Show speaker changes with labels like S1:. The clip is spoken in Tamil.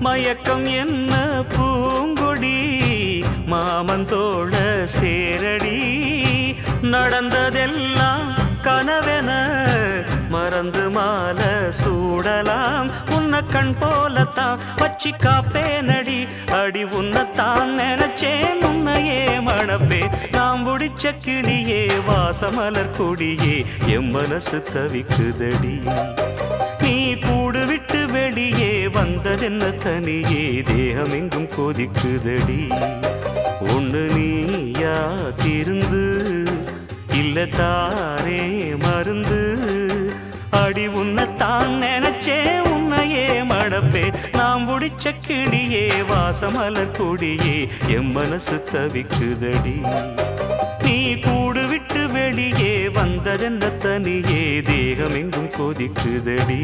S1: மயக்கம் என்ன பூங்கொடி? தோழ சேரடி. நடந்ததெல்லாம் கனவென மறந்து மால சூடலாம். உன்ன கண் போலத்தான் வச்சி காப்பேனடி. அடி உன்னத்தான் நினைச்சேன் உன்னையே மணப்பே நாம் முடிச்ச கிளியே வாசமலர் கொடியே எம் மனசு தவிக்குதடி. நீ கூடு வந்ததென்ன தனியே தேகம் எங்கும் கொதிக்குதடி. ஒன்று நீயா திருந்து இல்ல தாரே மருந்து. அடி உன்னைத்தான் நினைச்சே உன்னையே மடப்பே நாம் முடிச்ச கிளியே வாசமலர் கொடியே என் மனசு தவிக்குதடி. நீ கூடு விட்டு வெளியே வந்ததென்ன தனியே தேகம் எங்கும் கொதிக்குதடி.